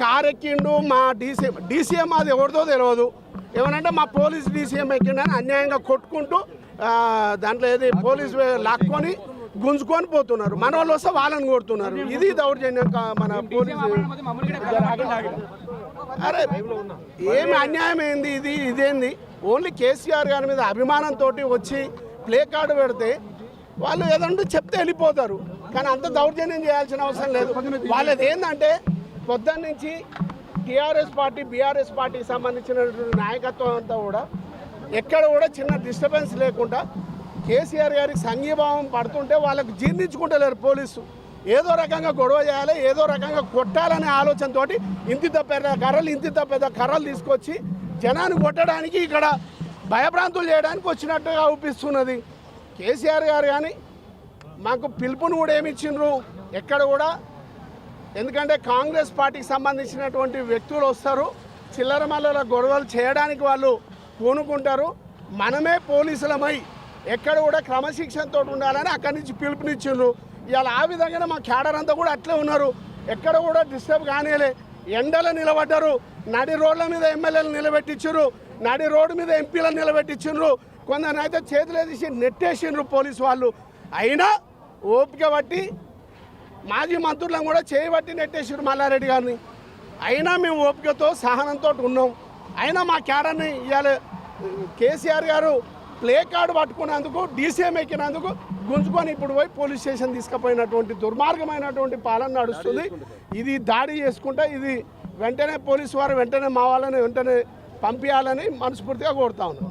Car ఎక్కిండు మా DCM DCM అది ఎవరిదో తెలియదు ఏమనంటే మా పోలీస్ డీసీఎం ఎక్కిండని అన్యాయంగా కొట్టుకుంటూ దాంట్లో ఏది పోలీస్ లాక్కొని గుంజుకొని పోతున్నారు. మన వాళ్ళు వస్తే వాళ్ళని కొడుతున్నారు. ఇది దౌర్జన్యం మన పోలీస్ అరే ఏమి అన్యాయం ఏంది? ఇది ఇదేంది? ఓన్లీ కేసీఆర్ గారి మీద అభిమానంతో వచ్చి ప్లే కార్డు పెడితే వాళ్ళు ఏదంటే చెప్తే వెళ్ళిపోతారు. కానీ అంత దౌర్జన్యం చేయాల్సిన అవసరం లేదు. వాళ్ళది ఏంటంటే పొద్దున్న నుంచి టీఆర్ఎస్ పార్టీ బీఆర్ఎస్ పార్టీకి సంబంధించినటువంటి నాయకత్వం అంతా కూడా ఎక్కడ కూడా చిన్న డిస్టర్బెన్స్ లేకుండా కేసీఆర్ గారికి సంఘీభావం పడుతుంటే వాళ్ళకు జీర్ణించుకుంటలేరు పోలీసు. ఏదో రకంగా గొడవ చేయాలి ఏదో రకంగా కొట్టాలనే ఆలోచనతోటి ఇంతింత పెద్ద కర్రలు ఇంతింత పెద్ద కర్రలు తీసుకొచ్చి జనాన్ని కొట్టడానికి ఇక్కడ భయభ్రాంతులు చేయడానికి వచ్చినట్టుగా అవుపిస్తున్నది కేసీఆర్ గారు కానీ మాకు పిలుపును కూడా ఏమి ఇచ్చిండ్రు? ఎక్కడ కూడా ఎందుకంటే కాంగ్రెస్ పార్టీకి సంబంధించినటువంటి వ్యక్తులు వస్తారు. చిల్లర మల్లల గొడవలు చేయడానికి వాళ్ళు పూనుకుంటారు. మనమే పోలీసులమై ఎక్కడ కూడా క్రమశిక్షణతో ఉండాలని అక్కడి నుంచి పిలుపునిచ్చిండ్రు. ఇవాళ ఆ విధంగానే మా క్యాడర్ అంతా కూడా అట్లే ఉన్నారు. ఎక్కడ కూడా డిస్టర్బ్ కానీలే. ఎండలు నిలబడ్డారు. నడి రోడ్ల మీద ఎమ్మెల్యేలు నిలబెట్టించారు నడి రోడ్డు మీద ఎంపీలను నిలబెట్టించారు కొందరినైతే చేతులు తీసి నెట్టేసిండ్రు పోలీసు వాళ్ళు. అయినా ఓపిక బట్టి మాజీ మంత్రులను కూడా చేయబట్టి నెట్టేశారు మల్లారెడ్డి గారిని. అయినా మేము ఓపికతో సహనంతో ఉన్నాం. అయినా మా క్యాడర్ని ఇవాళ కేసీఆర్ గారు ప్లే కార్డు పట్టుకున్నందుకు డీసీఎం ఎక్కినందుకు గుంజుకొని ఇప్పుడు పోయి పోలీస్ స్టేషన్ తీసుకుపోయినటువంటి దుర్మార్గమైనటువంటి పాలన నడుస్తుంది. ఇది దాడి చేసుకుంటే ఇది వెంటనే పోలీసు వారు వెంటనే మా వాళ్ళని వెంటనే పంపించాలని మనస్ఫూర్తిగా కోరుతా ఉన్నాం.